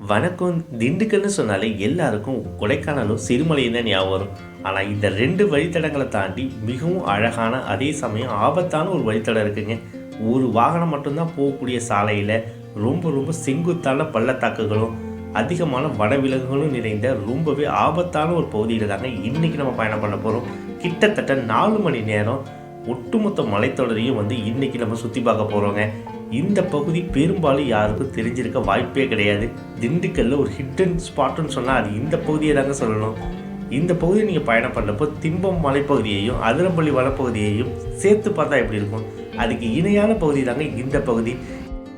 வணக்கம் திண்டுக்கல்னு சொன்னாலே எல்லாருக்கும் கொடைக்கானலும் சிறுமலையும் தான் ஞாபகம் வரும். ஆனால் இந்த ரெண்டு வழித்தடங்களை தாண்டி மிகவும் அழகான அதே சமயம் ஆபத்தான ஒரு வழித்தடம் இருக்குங்க. ஒரு வாகனம் மட்டும்தான் போகக்கூடிய சாலையில் ரொம்ப ரொம்ப செங்குத்தான பள்ளத்தாக்குகளும் அதிகமான வனவிலங்குகளும் நிறைந்த ரொம்பவே ஆபத்தான ஒரு பகுதியில் தாங்க இன்றைக்கி நம்ம பயணம் பண்ண போகிறோம் கிட்டத்தட்ட நாலு மணி நேரம் ஒட்டுமொத்த மலைத்தொடரையும் வந்து இன்றைக்கி நம்ம சுற்றி பார்க்க போகிறோங்க இந்த பகுதி பெரும்பாலும் யாருக்கும் தெரிஞ்சிருக்க வாய்ப்பே கிடையாது. திண்டுக்கல்ல ஒரு ஹிட்டன் ஸ்பாட்டுன்னு சொன்னால் அது இந்த பகுதியை தாங்க சொல்லணும். இந்த பகுதியை நீங்கள் பயணம் பண்ணப்போ திம்பம் மலைப்பகுதியையும் அதிரம்பள்ளி வனப்பகுதியையும் சேர்த்து பார்த்தா எப்படி இருக்கும்? அதுக்கு இணையான பகுதி தாங்க இந்த பகுதி.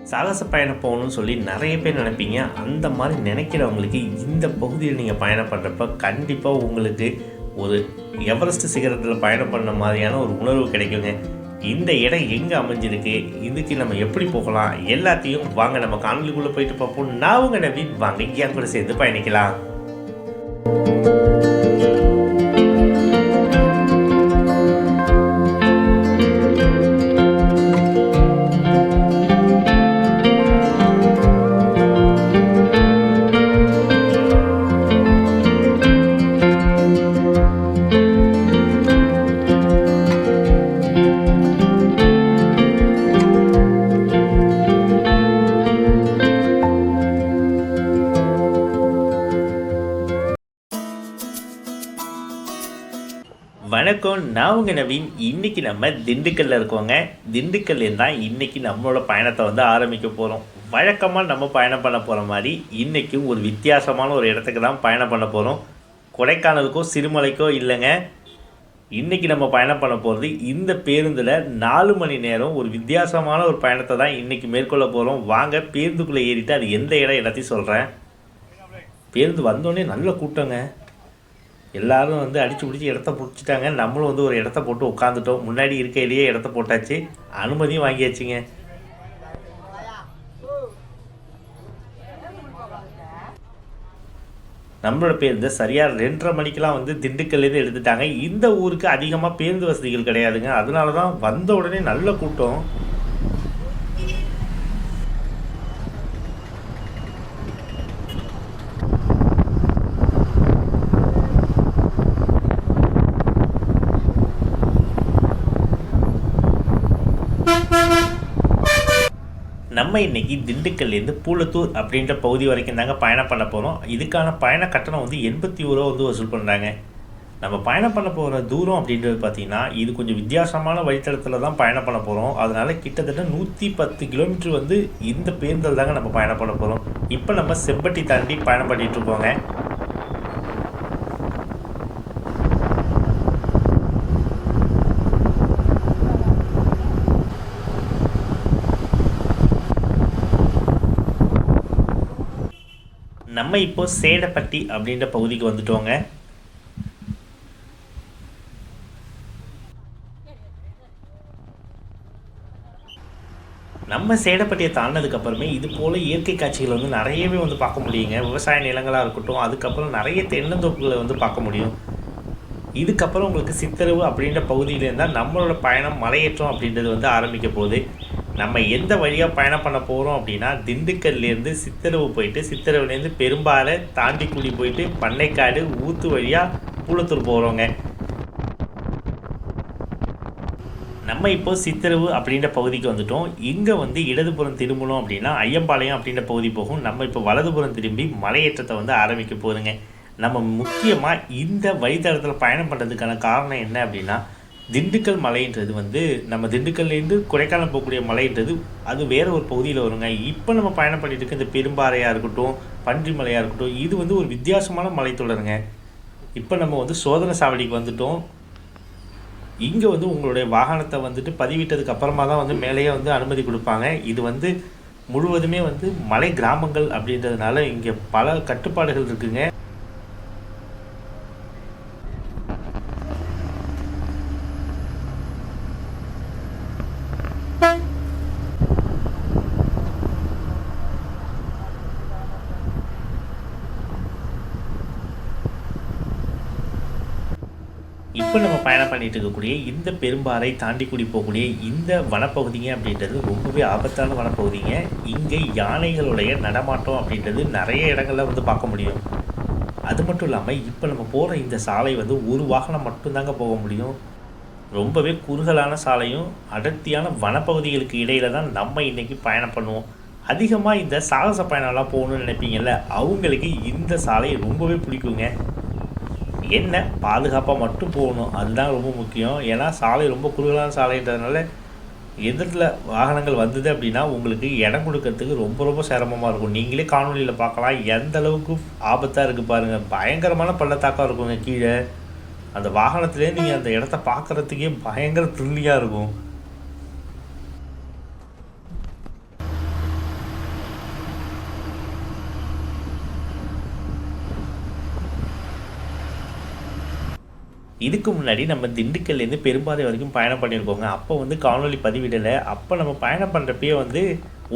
சாகச பயணம் போகணும்னு சொல்லி நிறைய பேர் நினைப்பீங்க. அந்த மாதிரி நினைக்கிறவங்களுக்கு இந்த பகுதியில் நீங்கள் பயணம் பண்ணுறப்ப கண்டிப்பாக உங்களுக்கு ஒரு எவரெஸ்ட் சிகரத்தில் பயணம் பண்ண மாதிரியான ஒரு உணர்வு கிடைக்குங்க. இந்த இடம் எங்கே அமைஞ்சிருக்கு? இதுக்கு நம்ம எப்படி போகலாம்? எல்லாத்தையும் வாங்க நம்ம காணொலிக்குள்ளே போயிட்டு பார்ப்போம். நான் உங்கள் நவீன். வாங்க என் கூட சேர்ந்து பயணிக்கலாம். வணக்கம். நான் உங்கள் நவீன். இன்றைக்கி நம்ம திண்டுக்கல்ல இருக்கோங்க. திண்டுக்கல்ல தான் இன்றைக்கி நம்மளோட பயணத்தை வந்து ஆரம்பிக்க போகிறோம் வழக்கமாக நம்ம பயணம் பண்ண போகிற மாதிரி இன்றைக்கும் ஒரு வித்தியாசமான ஒரு இடத்துக்கு தான் பயணம் பண்ண போகிறோம் கொடைக்கானலுக்கோ சிறுமலைக்கோ இல்லைங்க. இன்றைக்கி நம்ம பயணம் பண்ண போகிறது இந்த பேருந்தில் நாலு மணி நேரம் ஒரு வித்தியாசமான ஒரு பயணத்தை தான் இன்றைக்கி மேற்கொள்ள போகிறோம் வாங்க பேருந்துக்குள்ளே ஏறிட்டு அது எந்த இடம் எல்லாத்தையும் சொல்கிறேன் பேருந்து வந்தோடனே நல்ல கூட்டங்க. எல்லாரும் வந்து அடிச்சு பிடிச்சி இடத்த பிடிச்சிட்டாங்க. நம்மளும் வந்து ஒரு இடத்த போட்டு உட்காந்துட்டோம் முன்னாடி இருக்கையிலேயே இடத்த போட்டாச்சு. அனுமதியும் வாங்கியாச்சுங்க. நம்மளோட பேருந்து சரியாக ரெண்டரை மணிக்கெலாம் வந்து திண்டுக்கல்லேருந்து எடுத்துட்டாங்க. இந்த ஊருக்கு அதிகமாக பேருந்து வசதிகள் கிடையாதுங்க. அதனால தான் வந்த உடனே நல்ல கூட்டம். நம்ம இன்னைக்கு திண்டுக்கல்லேருந்து பூலத்தூர் அப்படின்ற பகுதி வரைக்கும் தாங்க பயணம் பண்ண போகிறோம் இதுக்கான பயண கட்டணம் வந்து எண்பத்தி ஒரு வந்து வசூல் பண்ணுறாங்க நம்ம பயணம் பண்ண போகிற தூரம் அப்படின்றது பார்த்திங்கன்னா இது கொஞ்சம் வித்தியாசமான வழித்தடத்தில் தான் பயணம் பண்ண போகிறோம் அதனால் கிட்டத்தட்ட நூற்றி பத்து கிலோமீட்டர் வந்து இந்த பேருந்தில் தாங்க நம்ம பயணம் பண்ண போகிறோம் இப்போ நம்ம செம்பட்டி தாண்டி பயணம் பண்ணிகிட்டு நம்ம இப்போ சேடப்பட்டி அப்படின்ற பகுதிக்கு வந்துட்டோங்க. நம்ம சேடப்பட்டியை தாண்டினதுக்கு அப்புறமே இது போல் இயற்கை காட்சிகள் வந்து நிறையவே வந்து பார்க்க முடியுங்க. விவசாய நிலங்களாக இருக்கட்டும் அதுக்கப்புறம் நிறைய தென்னந்தோப்புகளை வந்து பார்க்க முடியும். இதுக்கப்புறம் உங்களுக்கு சித்தரவு அப்படின்ற பகுதியில இருந்தால் நம்மளோட பயணம் மலையேற்றம் அப்படின்றது வந்து ஆரம்பிக்க போகுது. நம்ம எந்த வழியாக பயணம் பண்ண போகிறோம் அப்படின்னா திண்டுக்கல்லேருந்து சித்தரவு போயிட்டு சித்தரவுலேருந்து பெரும்பாலை தாண்டிக்குடி போயிட்டு பண்ணைக்காடு ஊத்து வழியாக பூலத்தூர் போகிறோங்க நம்ம இப்போ சித்தரவு அப்படின்ற பகுதிக்கு வந்துட்டோம். இங்கே வந்து இடதுபுறம் திரும்பணும் அப்படின்னா ஐயம்பாளையம் அப்படின்ற பகுதி போகும். நம்ம இப்போ வலதுபுறம் திரும்பி மலையேற்றத்தை வந்து ஆரம்பிக்க போகுதுங்க. நம்ம முக்கியமாக இந்த வழித்தடத்தில் பயணம் பண்ணுறதுக்கான காரணம் என்ன அப்படின்னா திண்டுக்கல் மலைன்றது வந்து நம்ம திண்டுக்கல்லேருந்து கொடைக்கானல் போகக்கூடிய மலைன்றது அது வேறு ஒரு பகுதியில் வருங்க. இப்போ நம்ம பயணம் பண்ணிட்டு இருக்க இந்த பெரும்பாறையாக இருக்கட்டும் பன்றி மலையாக இருக்கட்டும் இது வந்து ஒரு வித்தியாசமான மலைத்தொடருங்க இப்போ நம்ம வந்து சோதனை சாவடிக்கு வந்துட்டோம். இங்கே வந்து உங்களுடைய வாகனத்தை வந்துட்டு பதிவிட்டதுக்கு அப்புறமா தான் வந்து மேலேயே வந்து அனுமதி கொடுப்பாங்க. இது வந்து முழுவதுமே வந்து மலை கிராமங்கள் அப்படின்றதுனால இங்கே பல கட்டுப்பாடுகள் இருக்குங்க. இப்போ நம்ம பயணம் பண்ணிட்டு இருக்கக்கூடிய இந்த பெரும்பாறை தாண்டி கூடி போகக்கூடிய இந்த வனப்பகுதிங்க அப்படின்றது ரொம்பவே ஆபத்தான வனப்பகுதிங்க. இங்கே யானைகளுடைய நடமாட்டம் அப்படின்றது நிறைய இடங்கள்ல வந்து பார்க்க முடியும். அது மட்டும் இல்லாமல் இப்போ நம்ம போகிற இந்த சாலை வந்து ஒரு வாகனம் மட்டும்தாங்க போக முடியும். ரொம்பவே குறுகலான சாலையும் அடர்த்தியான வனப்பகுதிகளுக்கு இடையில தான் நம்ம இன்னைக்கு பயணம் பண்ணுவோம். அதிகமாக இந்த சாகச பயணம்லாம் போகணும்னு நினைப்பீங்கல்ல அவங்களுக்கு இந்த சாலை ரொம்பவே பிடிக்குங்க. என்ன? பாதுகாப்பாக மட்டும் போகணும். அதுதான் ரொம்ப முக்கியம். ஏன்னா சாலை ரொம்ப குறுகலான சாலைன்றதுனால எதிரில் வாகனங்கள் வந்தது அப்படின்னா உங்களுக்கு இடம் கொடுக்கறதுக்கு ரொம்ப ரொம்ப சிரமமாக இருக்கும். நீங்களே காணொலியில் பார்க்கலாம். எந்த அளவுக்கு ஆபத்தாக இருக்குது பாருங்கள் பயங்கரமான பள்ளத்தாக்கம் இருக்குங்க கீழே. அந்த வாகனத்திலே நீங்கள் அந்த இடத்த பார்க்குறதுக்கே பயங்கர த்ரில்லிங்காக இருக்கும். இதுக்கு முன்னாடி நம்ம திண்டுக்கல்லேருந்து பெரும்பாதை வரைக்கும் பயணம் பண்ணியிருக்கோங்க. அப்போ வந்து காணொலி பதிவிடலை. அப்போ நம்ம பயணம் பண்ணுறப்பயே வந்து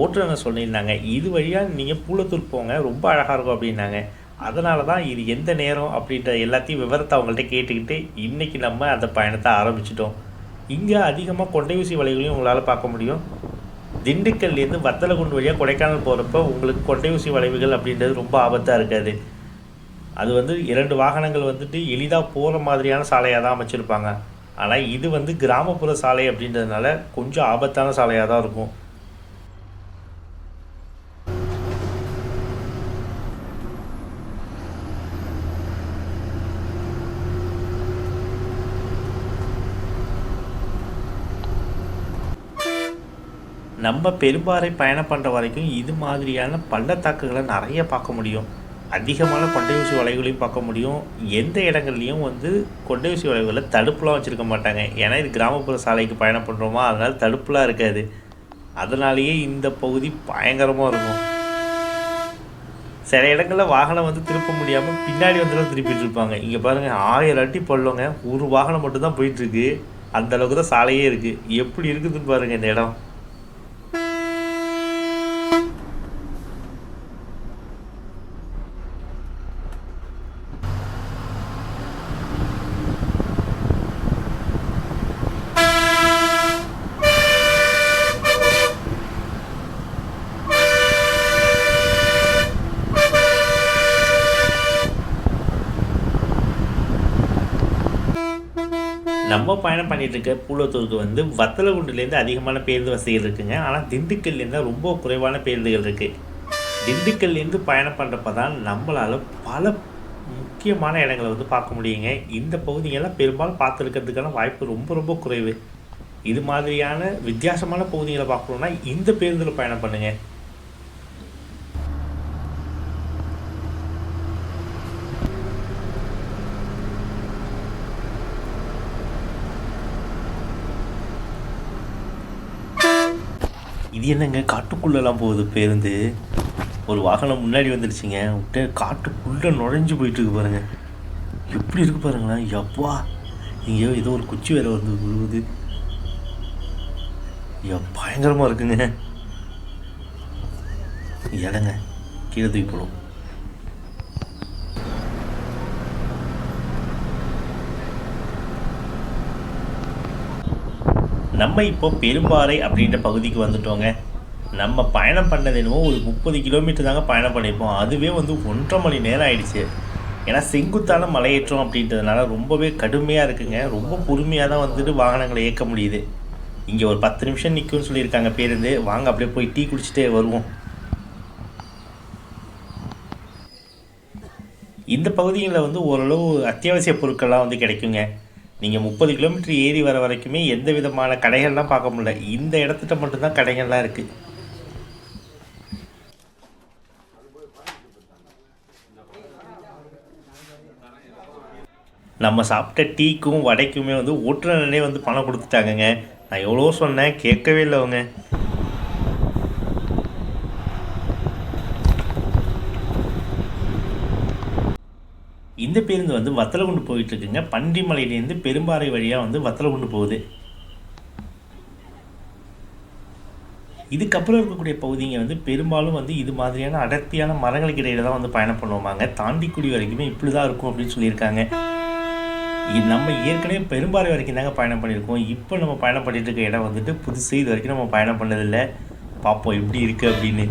ஓட்டுநர் சொல்லியிருந்தாங்க இது வழியாக நீங்கள் பூலத்தூர் போங்க ரொம்ப அழகாக இருக்கும் அப்படின்னாங்க. அதனால தான் இது எந்த நேரம் அப்படின்ற எல்லாத்தையும் விவரத்தை அவங்கள்ட்ட கேட்டுக்கிட்டு இன்றைக்கி நம்ம அந்த பயணத்தை ஆரம்பிச்சிட்டோம். இங்கே அதிகமாக கொண்டை ஊசி வலைகளையும் உங்களால் பார்க்க முடியும். திண்டுக்கல்லேருந்து வத்தலகுண்டு வழியாக கொடைக்கானல் போகிறப்ப உங்களுக்கு கொண்டை ஊசி வளைவுகள் அப்படின்றது ரொம்ப ஆபத்தாக இருக்காது. அது வந்து இரண்டு வாகனங்கள் வந்துட்டு எளிதாக போகிற மாதிரியான சாலையாக தான் அமைச்சிருப்பாங்க. ஆனால் இது வந்து கிராமப்புற சாலை அப்படின்றதுனால கொஞ்சம் ஆபத்தான சாலையாக தான் இருக்கும். நம்ம பெரும்பாறை பயணம் பண்ணுற வரைக்கும் இது மாதிரியான பள்ளத்தாக்குகளை நிறைய பார்க்க முடியும். அதிகமான கொண்டை ஊசி வளைவுகளையும் பார்க்க முடியும். எந்த இடங்கள்லையும் வந்து கொண்டை ஊசி வளைவுகளில் தடுப்புலாம் வச்சுருக்க மாட்டாங்க. ஏன்னா இது கிராமப்புற சாலைக்கு பயணம் பண்ணுறோமா அதனால் தடுப்புலாம் இருக்காது. அதனாலேயே இந்த பகுதி பயங்கரமாக இருக்கும். சில இடங்களில் வாகனம் வந்து திருப்ப முடியாமல் பின்னாடி வந்துலாம் திருப்பிட்டு இருப்பாங்க. இங்கே பாருங்கள் ஆயிரம் அட்டி பள்ளங்க ஒரு வாகனம் மட்டும்தான் போயிட்டுருக்கு அந்தளவுக்கு தான் சாலையே இருக்குது எப்படி இருக்குதுன்னு பாருங்கள் இந்த இடம் நம்ம பயணம் பண்ணிட்டு இருக்க பூலத்தூருக்கு வந்து வத்தலகுண்டுலேருந்து அதிகமான பேருந்து வசதிகள் இருக்குங்க. ஆனால் திண்டுக்கல்லேருந்து தான் ரொம்ப குறைவான பேருந்துகள் இருக்குது திண்டுக்கல்லேருந்து பயணம் பண்ணுறப்ப தான் நம்மளால் பல முக்கியமான இடங்களை வந்து பார்க்க முடியுங்க. இந்த பகுதிகளெல்லாம் பெரும்பாலும் பார்த்துருக்கிறதுக்கான வாய்ப்பு ரொம்ப ரொம்ப குறைவு. இது மாதிரியான வித்தியாசமான பகுதிகளை பார்க்கணுன்னா இந்த பேருந்தில் பயணம் பண்ணுங்கள் இது என்னங்க? காட்டுக்குள்ளெல்லாம் போகுது பேருந்து. ஒரு வாகனம் முன்னாடி வந்துடுச்சுங்க. விட்டு காட்டுக்குள்ளே நுழைஞ்சு போயிட்டு இருக்கு பாருங்க. எப்படி இருக்கு பாருங்களேன். எப்பா இங்கேயோ ஏதோ ஒரு குச்சி வேற வந்து விழுவுது பயங்கரமாக இருக்குங்க. இடங்க கீழே தூக்கி போடும். நம்ம இப்போ பெரும்பாறை அப்படின்ற பகுதிக்கு வந்துட்டோங்க. நம்ம பயணம் பண்ணது என்னமோ ஒரு முப்பது கிலோமீட்டர் தாங்க பயணம் பண்ணியிருப்போம். அதுவே வந்து ஒன்றரை மணி நேரம் ஆயிடுச்சு. ஏன்னா செங்குத்தான மலையேற்றம் அப்படின்றதுனால ரொம்பவே கடுமையாக இருக்குங்க. ரொம்ப பொறுமையாக தான் வந்துட்டு வாகனங்களை இயக்க முடியுது. இங்கே ஒரு பத்து நிமிஷம் நிற்கும்னு சொல்லியிருக்காங்க பேருந்து. வாங்க அப்படியே போய் டீ குடிச்சிட்டே வருவோம். இந்த பகுதிகளில் வந்து ஓரளவு அத்தியாவசிய பொருட்கள்லாம் வந்து கிடைக்குங்க. நீங்கள் முப்பது கிலோமீட்டர் ஏறி வர வரைக்குமே எந்த விதமான கடைகள்லாம் பார்க்க முடியல. இந்த இடத்துட்ட மட்டும்தான் கடைகள்லாம் இருக்குது நம்ம சாப்பிட்ட டீக்கும் வடைக்குமே வந்து ஓட்டுநரனே வந்து பணம் கொடுத்துட்டாங்கங்க. நான் எவ்வளோ சொன்னேன் கேட்கவே இல்லை அவங்க. இந்த பேருந்து வந்து வத்தலகுண்டு போயிட்டு போயிட்டுருக்குங்க. பன்றிமலையிலேருந்து பெரும்பாறை வழியாக வந்து வத்தலகுண்டு போகுது. இதுக்கப்புறம் இருக்கக்கூடிய பகுதிங்க வந்து பெரும்பாலும் வந்து இது மாதிரியான அடர்த்தியான மரங்களுக்கு இடையில தான் வந்து பயணம் பண்ணுவாங்க தாண்டிக்குடி வரைக்குமே இப்படி தான் இருக்கும் அப்படின்னு சொல்லியிருக்காங்க. நம்ம ஏற்கனவே பெரும்பாறை வரைக்கும் தாங்க பயணம் பண்ணியிருக்கோம். இப்போ நம்ம பயணம் பண்ணிட்டு இருக்க இடம் வந்துட்டு புதுசு. இது வரைக்கும் நம்ம பயணம் பண்ணதில்லை. பார்ப்போம் எப்படி இருக்குது அப்படின்னு.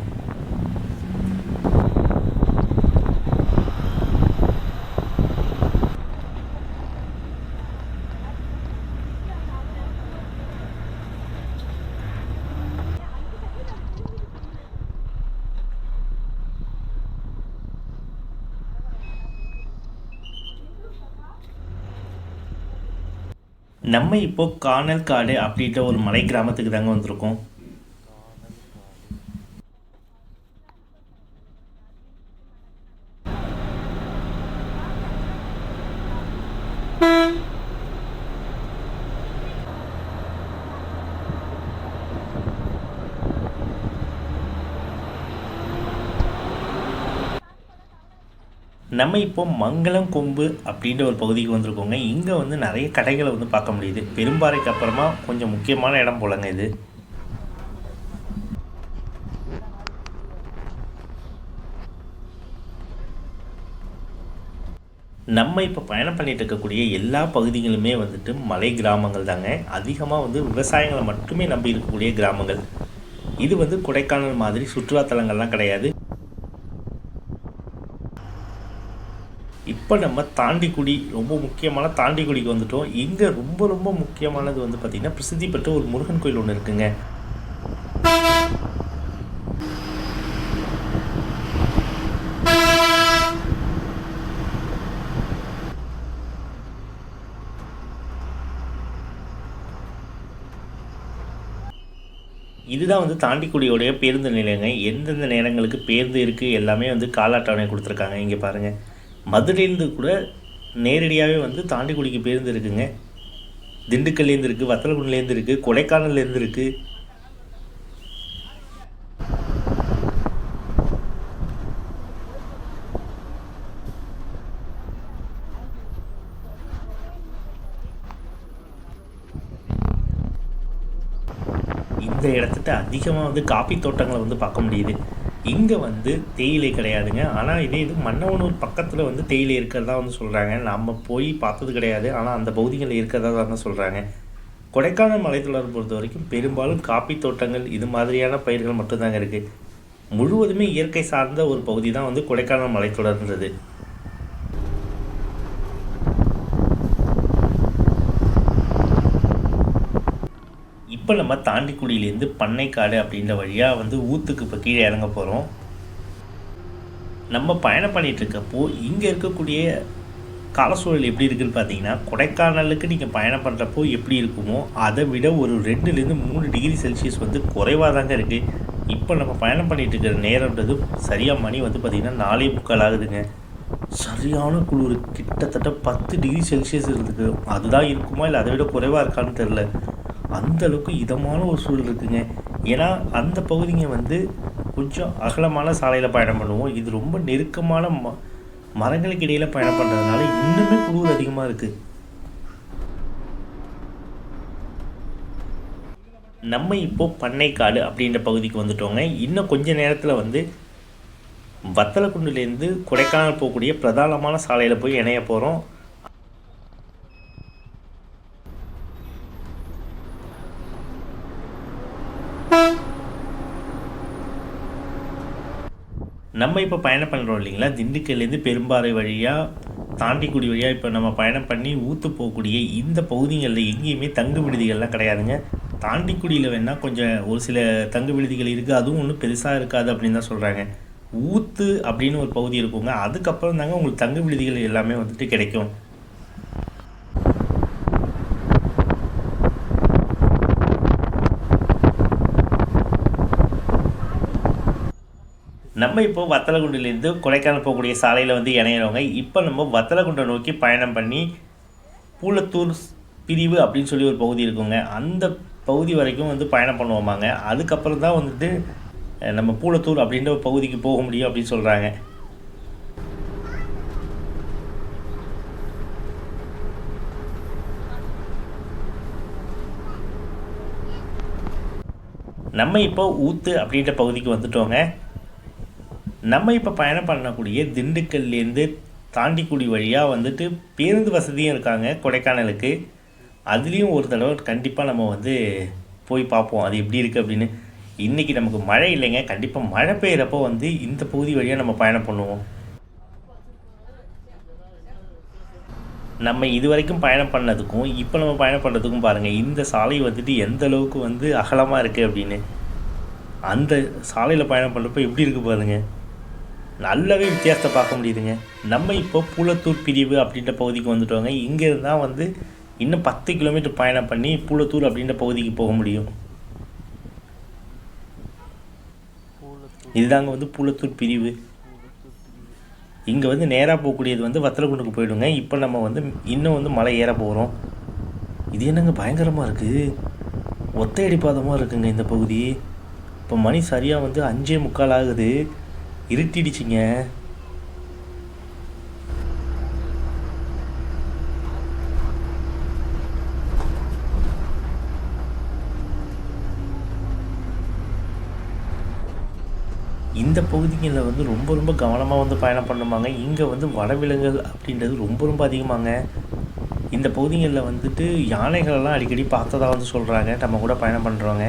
நம்ம இப்போ காணல் காடு அப்படின்ற ஒரு மலை கிராமத்துக்கு தாங்க வந்திருக்கோம். நம்ம இப்போ மங்களம் கொம்பு அப்படின்ற ஒரு பகுதிக்கு வந்திருக்கோங்க. இங்கே வந்து நிறைய கடைகளை வந்து பார்க்க முடியுது. பெரும்பாறைக்கு அப்புறமா கொஞ்சம் முக்கியமான இடம் போலங்க இது. நம்ம இப்போ பயணம் பண்ணிட்டு இருக்கக்கூடிய எல்லா பகுதிகளுமே வந்துட்டு மலை கிராமங்கள் தாங்க. அதிகமாக வந்து விவசாயங்களை மட்டுமே நம்பி இருக்கக்கூடிய கிராமங்கள். இது வந்து கொடைக்கானல் மாதிரி சுற்றுலாத்தலங்கள்லாம் கிடையாது. இப்போ நம்ம தாண்டிக்குடி ரொம்ப முக்கியமான தாண்டிக்குடிக்கு வந்துட்டோம். இங்கே ரொம்ப ரொம்ப முக்கியமானது வந்து பார்த்திங்கன்னா பிரசித்தி பெற்ற ஒரு முருகன் கோயில் ஒன்று இருக்குங்க. இதுதான் வந்து தாண்டிக்குடியோடைய பேருந்து நிலையங்க. எந்தெந்த நேரங்களுக்கு பேருந்து இருக்குது எல்லாமே வந்து கால அட்டவணை கொடுத்துருக்காங்க. இங்கே பாருங்கள் மதுரையிலேருந்து கூட நேரடியாகவே வந்து தாண்டிக்குடிக்கு பேருந்து இருக்குங்க. திண்டுக்கல்லேருந்து இருக்குது வத்தலகுண்டிலேருந்து இருக்குது கொடைக்கானல்லேருந்து இருக்குது இந்த இடத்துட்ட அதிகமாக வந்து காப்பி தோட்டங்களை வந்து பார்க்க முடியுது. இங்கே வந்து தேயிலை கிடையாதுங்க. ஆனால் இதே இது மன்னவனூர் பக்கத்தில் வந்து தேயிலை இருக்கிறதா வந்து சொல்கிறாங்க நம்ம போய் பார்த்தது கிடையாது. ஆனால் அந்த பகுதிகளில் இருக்கிறதா தான் சொல்கிறாங்க கொடைக்கானல் மலைத்தொடர் பொறுத்த வரைக்கும் பெரும்பாலும் காப்பி தோட்டங்கள் இது மாதிரியான பயிர்கள் மட்டும்தாங்க இருக்குது முழுவதுமே இயற்கை சார்ந்த ஒரு பகுதி தான் வந்து கொடைக்கானல் மலைத்தொடர்ன்றது. இப்போ நம்ம தாண்டிக்குடியிலேருந்து பண்ணைக்காடு அப்படின்ற வழியாக வந்து ஊத்துக்கு இப்போ கீழே இறங்க போகிறோம் நம்ம பயணம் பண்ணிகிட்ருக்கப்போ இருக்கப்போ இங்கே இருக்கக்கூடிய காலசூழல் எப்படி இருக்குதுன்னு பார்த்தீங்கன்னா கொடைக்கானலுக்கு நீங்கள் பயணம் பண்ணுறப்போ எப்படி இருக்குமோ அதை விட ஒரு ரெண்டுலேருந்து மூணு டிகிரி செல்சியஸ் வந்து குறைவாக தாங்க இருக்குது இப்போ நம்ம பயணம் பண்ணிகிட்டு இருக்கிற நேரம்ன்றது சரியாக மணி வந்து பார்த்திங்கன்னா நாலே முக்கால் ஆகுதுங்க. சரியான குளிர். கிட்டத்தட்ட பத்து டிகிரி செல்சியஸ் இருக்குது அதுதான் இருக்குமா இல்லை அதை விட குறைவாக இருக்கான்னு தெரில அந்தளவுக்கு இதமான ஒரு சூழல் இருக்குங்க. ஏன்னா அந்த பகுதிங்க வந்து கொஞ்சம் அகலமான சாலையில் பயணம் பண்ணுவோம். இது ரொம்ப நெருக்கமான ம மரங்களுக்கு இடையில் பயணம் பண்ணுறதுனால இன்னுமே குளிர் அதிகமாக இருக்குது நம்ம இப்போ பண்ணைக்காடு அப்படின்ற பகுதிக்கு வந்துட்டோங்க. இன்னும் கொஞ்ச நேரத்தில் வந்து வத்தலக்குண்டுலேருந்து கொடைக்கானல் போகக்கூடிய பிரதானமான சாலையில் போய் இணைய போகிறோம் நம்ம இப்போ பயணம் பண்ணுறோம் இல்லைங்களா? திண்டுக்கல்லேருந்து பெரும்பாறை வழியாக தாண்டிக்குடி வழியாக இப்போ நம்ம பயணம் பண்ணி ஊத்து போகக்கூடிய இந்த பகுதிகளில் எங்கேயுமே தங்கு விடுதிகள்லாம் கிடையாதுங்க. தாண்டிக்குடியில் வேணால் கொஞ்சம் ஒரு சில தங்கு விடுதிகள் இருக்குது அதுவும் ஒன்றும் பெருசாக இருக்காது அப்படின்னு தான் சொல்கிறாங்க ஊத்து அப்படின்னு ஒரு பகுதி இருக்குங்க. அதுக்கப்புறம் தாங்க உங்களுக்கு தங்கு விடுதிகள் எல்லாமே வந்துட்டு கிடைக்கும். நம்ம இப்போ வத்தலகுண்டிலேருந்து கொடைக்கானல் போகக்கூடிய சாலையில் வந்து இணையிறவங்க இப்போ நம்ம வத்தலகுண்டை நோக்கி பயணம் பண்ணி பூலத்தூர் பிரிவு அப்படின்னு சொல்லி ஒரு பகுதி இருக்குங்க. அந்த பகுதி வரைக்கும் வந்து பயணம் பண்ணுவோமாங்க. அதுக்கப்புறம் தான் வந்துட்டு நம்ம பூலத்தூர் அப்படின்ற ஒரு பகுதிக்கு போக முடியும் அப்படின்னு சொல்கிறாங்க நம்ம இப்போ ஊத்து அப்படின்ற பகுதிக்கு வந்துட்டோங்க. நம்ம இப்போ பயணம் பண்ணக்கூடிய திண்டுக்கல்லேருந்து தாண்டிக்குடி வழியாக வந்துட்டு பேருந்து வசதியும் இருக்காங்க கொடைக்கானலுக்கு. அதுலேயும் ஒரு தடவை கண்டிப்பாக நம்ம வந்து போய் பார்ப்போம். அது எப்படி இருக்குது அப்படின்னு. இன்றைக்கி நமக்கு மழை இல்லைங்க. கண்டிப்பாக மழை பெய்கிறப்போ வந்து இந்த பகுதி வழியாக நம்ம பயணம் பண்ணுவோம். நம்ம இது வரைக்கும் பயணம் பண்ணதுக்கும் இப்போ நம்ம பயணம் பண்ணுறதுக்கும் பாருங்கள் இந்த சாலை வந்துட்டு எந்த அளவுக்கு வந்து அகலமாக இருக்குது அப்படின்னு. அந்த சாலையில் பயணம் பண்ணுறப்ப எப்படி இருக்குது பாருங்கள் நல்லாவே வித்தியாசத்தை பார்க்க முடியுதுங்க. நம்ம இப்போ பூலத்தூர் பிரிவு அப்படின்ற பகுதிக்கு வந்துட்டோங்க. இங்கே இருந்தால் வந்து இன்னும் பத்து கிலோமீட்டர் பயணம் பண்ணி பூலத்தூர் அப்படின்ற பகுதிக்கு போக முடியும். இதுதாங்க வந்து பூலத்தூர் பிரிவு. இங்கே வந்து நேராக போகக்கூடியது வந்து வத்தலக்குண்டுக்கு போயிடுங்க. இப்போ நம்ம வந்து இன்னும் வந்து மலை ஏற போகிறோம் இது என்னங்க பயங்கரமாக இருக்குது ஒத்தையடி பாதமாக இருக்குங்க இந்த பகுதி. இப்போ மணி சரியாக வந்து அஞ்சே முக்கால் ஆகுது. இருட்டிடுச்சிங்க. இந்த பகுதிகளில் வந்து ரொம்ப ரொம்ப கவனமாக வந்து பயணம் பண்ணுவாங்க இங்கே வந்து வனவிலங்குகள் அப்படின்றது ரொம்ப ரொம்ப அதிகமாங்க. இந்த பகுதிகளில் வந்துட்டு யானைகளெல்லாம் அடிக்கடி பார்த்ததா வந்து சொல்கிறாங்க நம்ம கூட பயணம் பண்ணுறவங்க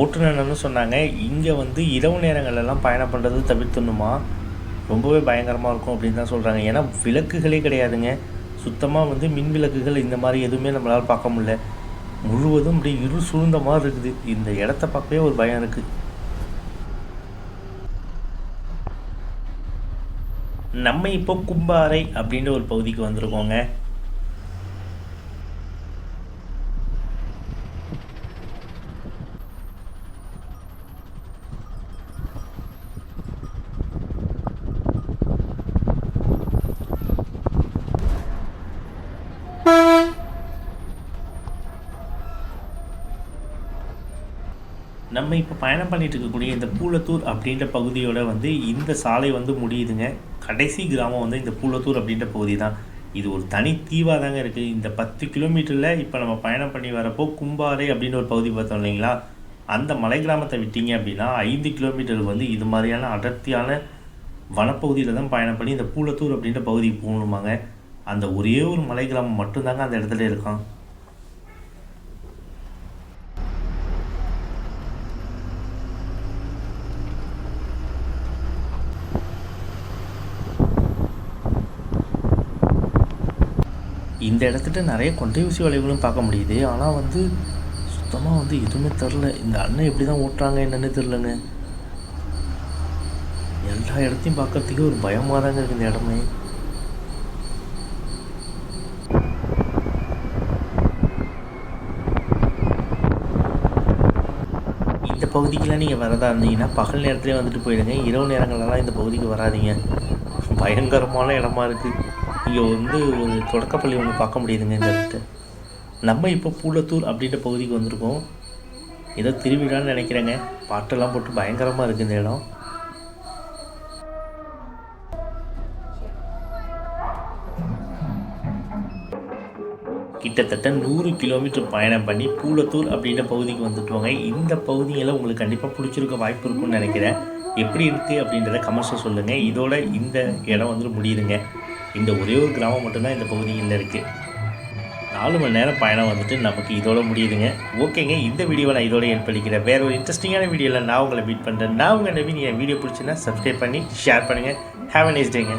ஓட்டுநர்னு சொன்னாங்க. இங்கே வந்து இரவு நேரங்களெல்லாம் பயணம் பண்ணுறது தவிர்த்துணுமா? ரொம்பவே பயங்கரமாக இருக்கும் அப்படின்னு தான் சொல்கிறாங்க ஏன்னா விளக்குகளே கிடையாதுங்க. சுத்தமாக வந்து மின் விளக்குகள் இந்த மாதிரி எதுவுமே நம்மளால் பார்க்க முடியல. முழுவதும் அப்படியே இரு சூழ்ந்த மாதிரி இருக்குது. இந்த இடத்த பார்க்கவே ஒரு பயம் இருக்குது நம்ம இப்போ கும்பாறை அப்படின்ற ஒரு பகுதிக்கு வந்திருக்கோங்க நம்ம இப்போ பயணம் பண்ணிட்டு இருக்கக்கூடிய இந்த பூலத்தூர் அப்படின்ற பகுதியோட வந்து இந்த சாலை வந்து முடியுதுங்க. கடைசி கிராமம் வந்து இந்த பூலத்தூர் அப்படின்ற பகுதி தான். இது ஒரு தனி தீவாக தாங்க இருக்குது இந்த பத்து கிலோமீட்டரில் இப்போ நம்ம பயணம் பண்ணி வரப்போ கும்பாறை அப்படின்னு ஒரு பகுதி பார்த்தோம் இல்லைங்களா? அந்த மலை கிராமத்தை விட்டீங்க அப்படின்னா ஐந்து கிலோமீட்டர் வந்து இது மாதிரியான அடர்த்தியான வனப்பகுதியில் தான் பயணம் பண்ணி இந்த பூலத்தூர் அப்படின்ற பகுதிக்கு போகணுமாங்க. அந்த ஒரே ஒரு மலை கிராமம் மட்டும்தாங்க அந்த இடத்துல இருக்கான் இந்த இடத்துல நிறைய கொண்டை ஊசி வளைவுகளும் பார்க்க முடியுது. ஆனால் வந்து சுத்தமாக வந்து எதுவுமே தெரில. இந்த அண்ணன் எப்படி தான் ஓட்டுறாங்க என்னன்னு தெரிலங்க. எல்லா இடத்தையும் பார்க்கறதுக்கே ஒரு பயமாக தாங்க இருக்குது இந்த இடமே. இந்த பகுதிக்கெலாம் நீங்கள் வரதா இருந்தீங்கன்னா பகல் நேரத்துலேயே வந்துட்டு போயிடுங்க. இரவு நேரங்கள்லாம் இந்த பகுதிக்கு வராதீங்க. பயங்கரமான இடமா இருக்குது இங்கே வந்து ஒரு தொடக்கப்பள்ளி ஒன்று பார்க்க முடியுதுங்க இந்த இடத்து நம்ம இப்போ பூலத்தூர் அப்படின்ற பகுதிக்கு வந்திருக்கோம். ஏதோ திருவிழான்னு நினைக்கிறேங்க. பாட்டெல்லாம் போட்டு பயங்கரமாக இருக்குது இந்த இடம். கிட்டத்தட்ட நூறு கிலோமீட்டர் பயணம் பண்ணி பூலத்தூர் அப்படின்ற பகுதிக்கு வந்துட்டோங்க இந்த பகுதியில் உங்களுக்கு கண்டிப்பாக பிடிச்சிருக்க வாய்ப்பு இருக்கும்னு நினைக்கிறேன். எப்படி இருக்குது அப்படின்றத கமெண்ட்ஸில் சொல்லுங்கள் இதோட இந்த இடம் வந்துட்டு முடியுதுங்க. இந்த ஒரே ஒரு கிராமம் மட்டும்தான் இந்த பகுதியில் இருக்குது நாலு மணி நேரம் பயணம் வந்துட்டு நமக்கு இதோட முடியுதுங்க. ஓகேங்க இந்த வீடியோவை நான் இதோட என் பண்ணிக்கிறேன். வேற ஒரு இன்ட்ரெஸ்டிங்கான வீடியோவில் நான் உங்களை மீட் பண்ணுறேன் நான் உங்கள் நவீன். என் வீடியோ பிடிச்சுன்னா சப்ஸ்கிரைப் பண்ணி ஷேர் பண்ணுங்கள் ஹேவ் அ நைஸ் டேங்க